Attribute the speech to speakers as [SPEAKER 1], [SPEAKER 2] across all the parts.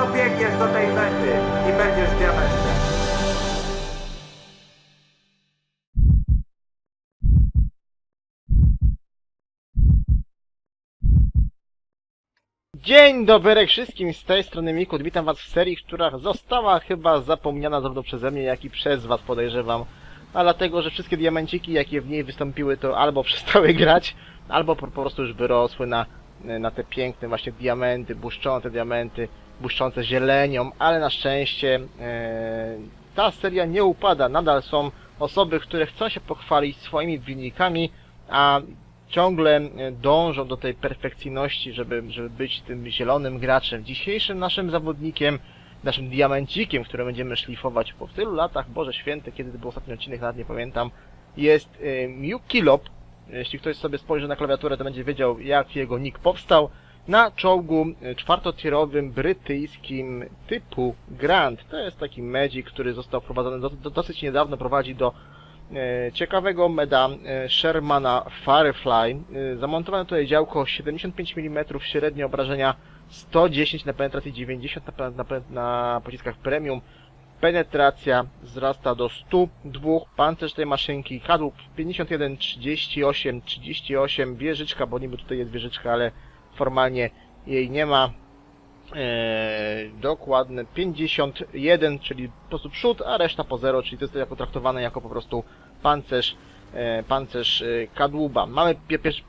[SPEAKER 1] dobiegniesz do tej mety i będziesz diamentem.
[SPEAKER 2] Dzień dobry wszystkim, z tej strony Mikut. Witam was w serii, która została chyba zapomniana zarówno przeze mnie, jak i przez was podejrzewam. A dlatego, że wszystkie diamenciki, jakie w niej wystąpiły, to albo przestały grać, albo po prostu już wyrosły na, na te piękne właśnie diamenty, błyszczące diamenty, błyszczące zielenią, ale na szczęście e, ta seria nie upada. Nadal są osoby, które chcą się pochwalić swoimi wynikami, a ciągle e, dążą do tej perfekcyjności, żeby, żeby być tym zielonym graczem. Dzisiejszym naszym zawodnikiem, naszym diamencikiem, który będziemy szlifować po tylu latach, Boże Święte, kiedy to był ostatni odcinek, nawet nie pamiętam, jest e, Mewkilop. Jeśli ktoś sobie spojrzy na klawiaturę, to będzie wiedział, jak jego nick powstał. Na czołgu e, czwartotierowym brytyjskim typu Grand. To jest taki medzik, który został wprowadzony do, do, dosyć niedawno, prowadzi do e, ciekawego meda e, Shermana Firefly. E, zamontowane tutaj działko 75 mm średnie obrażenia 110 na penetracji 90 na, na, na pociskach premium. Penetracja wzrasta do 102, pancerz tej maszynki, kadłub 51, 38, 38, wieżyczka, bo niby tutaj jest wieżyczka, ale formalnie jej nie ma. Eee, dokładne 51, czyli po prostu przód, a reszta po 0, czyli to jest jako traktowane jako po prostu pancerz, e, pancerz e, kadłuba. Mamy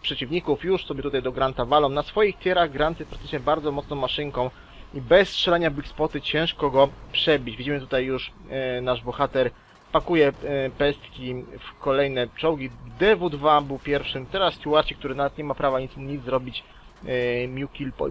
[SPEAKER 2] przeciwników, już sobie tutaj do Granta walą. Na swoich tierach Grant jest praktycznie bardzo mocną maszynką i bez strzelania Big Spoty ciężko go przebić. Widzimy tutaj już e, nasz bohater pakuje e, pestki w kolejne czołgi. DW2 był pierwszym, teraz Stuarcie, który nawet nie ma prawa nic, nic zrobić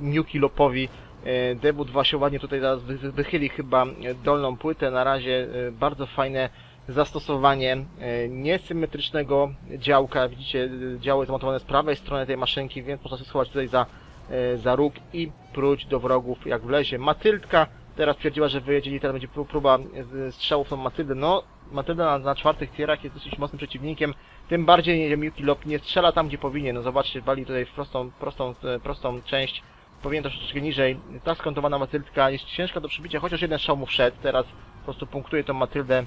[SPEAKER 2] Miukilopowi. E, DW2 się ładnie tutaj wy- wychyli chyba e, dolną płytę. Na razie e, bardzo fajne zastosowanie e, niesymetrycznego działka. Widzicie, e, działo jest zamontowane z prawej strony tej maszynki, więc można się schować tutaj za, e, za róg i próć do wrogów jak wlezie. Matyldka teraz twierdziła, że wyjedzie i teraz będzie pró- próba z- strzałów tą Matyldę. No, Matylda na, na czwartych tierach jest dosyć mocnym przeciwnikiem. Tym bardziej że Miyuki Lop nie strzela tam, gdzie powinien. No zobaczcie, wali tutaj w prostą, prostą, e, prostą część. Powinien troszeczkę niżej. Ta skontowana Matyldka jest ciężka do przybicia, chociaż jeden strzał mu wszedł. Teraz po prostu punktuje tą Matyldę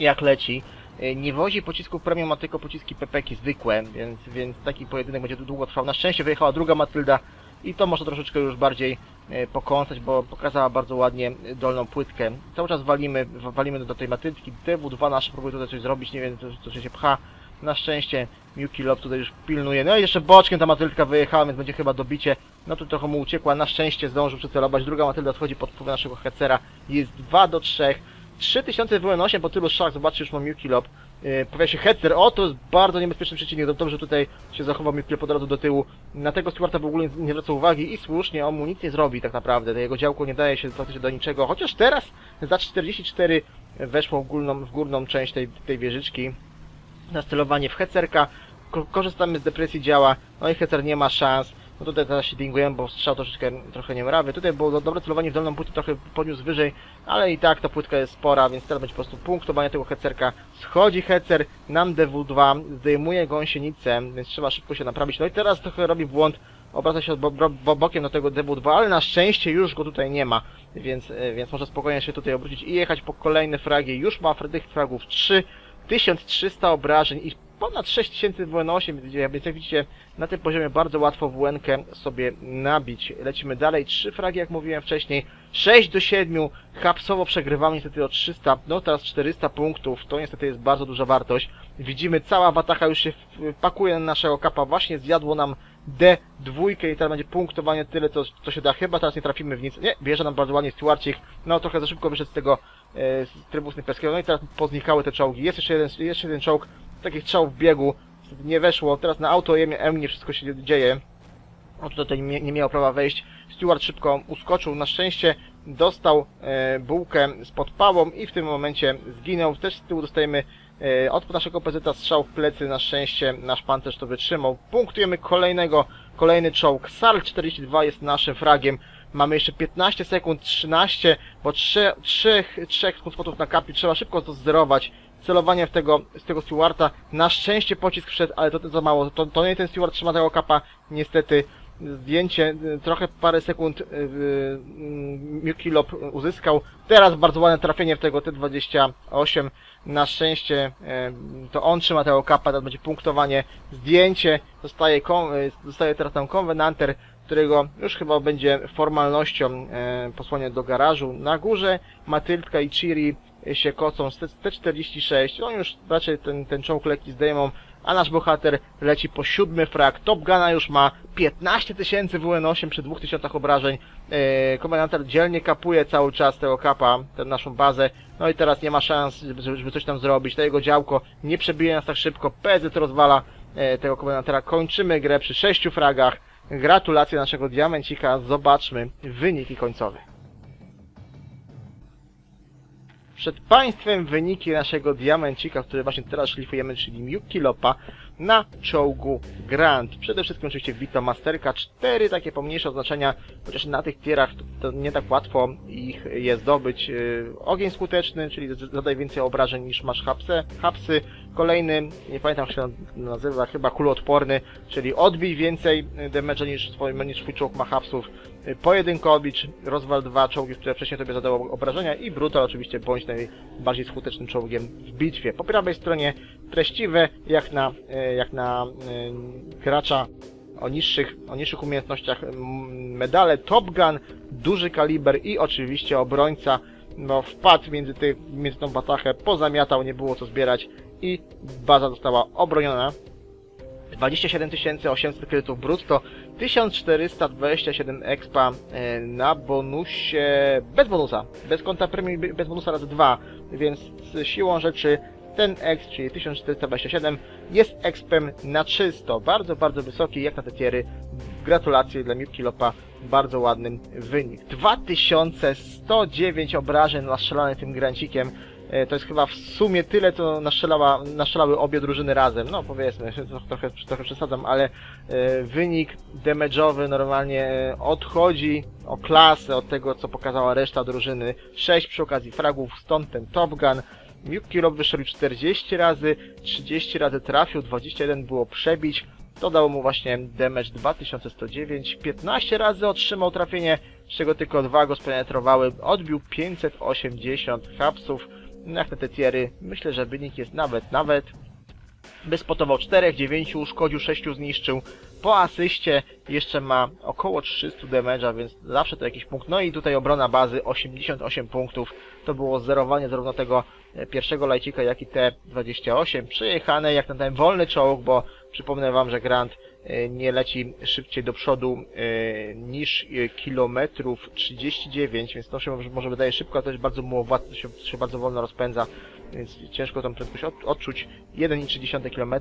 [SPEAKER 2] jak leci. E, Nie wozi pocisków premium, ma tylko pociski pepeki zwykłe, więc, więc taki pojedynek będzie długo trwał. Na szczęście wyjechała druga Matylda i to może troszeczkę już bardziej e, pokąsać, bo pokazała bardzo ładnie dolną płytkę. Cały czas walimy, walimy do tej Matylki. DW2 nasz próbuje tutaj coś zrobić, nie wiem co, się pcha. Na szczęście Miuki Lop tutaj już pilnuje. No i jeszcze boczkiem ta Matylka wyjechała, więc będzie chyba dobicie. No tu trochę mu uciekła. Na szczęście zdążył przycelować. Druga Matylda schodzi pod wpływ naszego Hecera. Jest 2 do 3. 3000 WN8 po tylu strzałach, zobaczcie, już mam Yuki Lop. Yy, pojawia się Hetzer, o to jest bardzo niebezpieczny przeciwnik, Dobrze, że tutaj się zachował Yuki od razu do tyłu. Na tego Stuarta w ogóle nie zwraca uwagi i słusznie, on mu nic nie zrobi tak naprawdę. Jego działko nie daje się praktycznie do niczego, chociaż teraz za 44 weszło w górną, w górną część tej, tej wieżyczki na celowanie w Hecerka. Ko korzystamy z depresji działa, no i Hecer nie ma szans. No tutaj teraz się dingujemy, bo strzał troszeczkę trochę niemrawy. Tutaj było do- dobre celowanie w dolną płytę, trochę podniósł wyżej, ale i tak ta płytka jest spora, więc teraz będzie po prostu punktowanie tego Hecerka. Schodzi Hecer, nam DW2, zdejmuje gąsienicę, więc trzeba szybko się naprawić. No i teraz trochę robi błąd, obraca się bo bo bo bokiem do tego DW2, ale na szczęście już go tutaj nie ma, więc, e, więc może spokojnie się tutaj obrócić i jechać po kolejne fragi. Już ma tych fragów 3, 1300 obrażeń i ponad 6000 WN8, więc jak widzicie, na tym poziomie bardzo łatwo WN sobie nabić. Lecimy dalej, 3 fragi, jak mówiłem wcześniej, 6 do 7, hapsowo przegrywamy niestety o 300, no teraz 400 punktów, to niestety jest bardzo duża wartość. Widzimy, cała watacha już się pakuje na naszego kapa, właśnie zjadło nam D2 i teraz będzie punktowanie tyle, co, co się da. Chyba teraz nie trafimy w nic. Nie, bierze nam bardzo ładnie Stuarcik. No trochę za szybko wyszedł z tego e, z trybu snajperskiego. No i teraz poznikały te czołgi. Jest jeszcze jeden, jeszcze jeden czołg. Takich strzałów w biegu. Nie weszło. Teraz na auto M nie wszystko się dzieje. On tutaj nie, nie miał prawa wejść. Stewart szybko uskoczył. Na szczęście dostał e, bułkę z podpałą i w tym momencie zginął. Też z tyłu dostajemy e, od naszego PZ strzał w plecy. Na szczęście nasz pancerz to wytrzymał. Punktujemy kolejnego, kolejny czołg. SAR 42 jest naszym fragiem. Mamy jeszcze 15 sekund, 13, bo 3, 3, 3 spotów na kapi. Trzeba szybko to zerować. Celowanie w tego, z tego Stewarta. Na szczęście pocisk wszedł, ale to, to za mało. To, to nie ten Stewart trzyma tego kapa. Niestety zdjęcie, y, trochę parę sekund y, y, Miuki Lop uzyskał. Teraz bardzo ładne trafienie w tego T28. Na szczęście y, to on trzyma tego kapa, teraz będzie punktowanie. Zdjęcie, zostaje, y, zostaje teraz tam konwenanter, którego już chyba będzie formalnością y, posłanie do garażu. Na górze Matylka i Chiri się kocą z T46. On już raczej ten, ten czołg lekki zdejmą a nasz bohater leci po siódmy frag. Top Guna już ma 15 tysięcy WN8 przy 2000 obrażeń. Yy, dzielnie kapuje cały czas tego kapa, tę naszą bazę. No i teraz nie ma szans, żeby, żeby coś tam zrobić. To jego działko nie przebije nas tak szybko. PZ rozwala yy, tego komendantera. Kończymy grę przy 6 fragach. Gratulacje naszego diamencika. Zobaczmy wyniki końcowe. Przed Państwem wyniki naszego diamencika, który właśnie teraz szlifujemy, czyli Miyuki Lopa na czołgu Grand. Przede wszystkim oczywiście Vito Masterka, cztery takie pomniejsze oznaczenia, chociaż na tych tierach to, nie tak łatwo ich je zdobyć. Yy, Ogień skuteczny, czyli z- zadaje więcej obrażeń niż masz hapsy. Kolejny, nie pamiętam jak się nazywa, chyba kuloodporny, czyli odbij więcej damage'a niż twój, niż twój czołg ma hapsów. Pojedynkowicz, rozwal dwa czołgi, które wcześniej tobie zadało obrażenia i Brutal oczywiście bądź najbardziej skutecznym czołgiem w bitwie. Po prawej stronie treściwe, jak na, e, jak na e, gracza o niższych, o niższych umiejętnościach medale Top Gun, duży kaliber i oczywiście obrońca no, wpadł między, ty, między tą batachę, pozamiatał, nie było co zbierać i baza została obroniona. 27 800 kredytów brutto, 1427 expa e, na bonusie, bez bonusa, bez konta premium, bez bonusa razy 2, więc siłą rzeczy ten exp, czyli 1427 jest expem na 300, bardzo, bardzo wysoki, jak na te tiery. Gratulacje dla Mirki Lopa, bardzo ładny wynik. 2109 obrażeń nastrzelane tym grancikiem. E, To jest chyba w sumie tyle, co nastrzelała, nastrzelały obie drużyny razem. No powiedzmy, trochę, trochę, przesadzam, ale e, wynik damage'owy normalnie e, odchodzi o klasę od tego, co pokazała reszta drużyny. 6 przy okazji fragów, stąd ten Top Gun. Miuki wyszedł 40 razy, 30 razy trafił, 21 było przebić. To dało mu właśnie damage 2109, 15 razy otrzymał trafienie, z czego tylko dwa go spenetrowały. Odbił 580 hapsów. No Jak na te tiery, myślę, że wynik jest nawet, nawet. Wyspotował 4, 9 uszkodził, 6 zniszczył. Po asyście jeszcze ma około 300 damage'a, więc zawsze to jakiś punkt. No i tutaj obrona bazy 88 punktów. To było zerowanie zarówno tego e, pierwszego lajcika, jak i T28. Przejechane jak na ten wolny czołg, bo przypomnę wam, że Grant nie leci szybciej do przodu e, niż e, kilometrów 39, więc to się może- wydaje szybko, a to jest bardzo mułowate, się, się bardzo wolno rozpędza, więc ciężko tą prędkość od, odczuć. 1,3 km,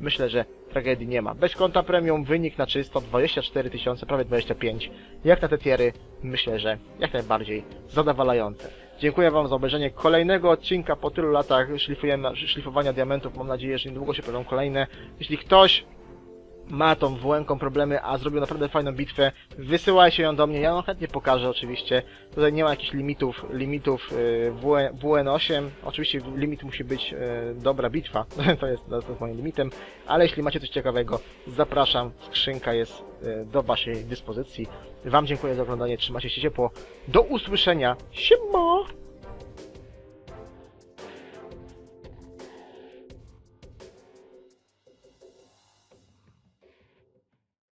[SPEAKER 2] myślę, że tragedii nie ma. Bez konta premium wynik na czysto 24 tysiące, prawie 25. Jak na te tiery, myślę, że jak najbardziej zadowalające. Dziękuję Wam za obejrzenie kolejnego odcinka po tylu latach szlifowania diamentów. Mam nadzieję, że niedługo się pojawią kolejne. Jeśli ktoś ma tą WN-ką problemy, a zrobił naprawdę fajną bitwę, wysyłajcie ją do mnie, ja ją chętnie pokażę oczywiście. Tutaj nie ma jakichś limitów, limitów y, WN, WN8. Oczywiście limit musi być y, dobra bitwa, to jest, to jest moim limitem, ale jeśli macie coś ciekawego, zapraszam, skrzynka jest y, do Waszej dyspozycji. Wam dziękuję za oglądanie, trzymajcie się ciepło, do usłyszenia, siema!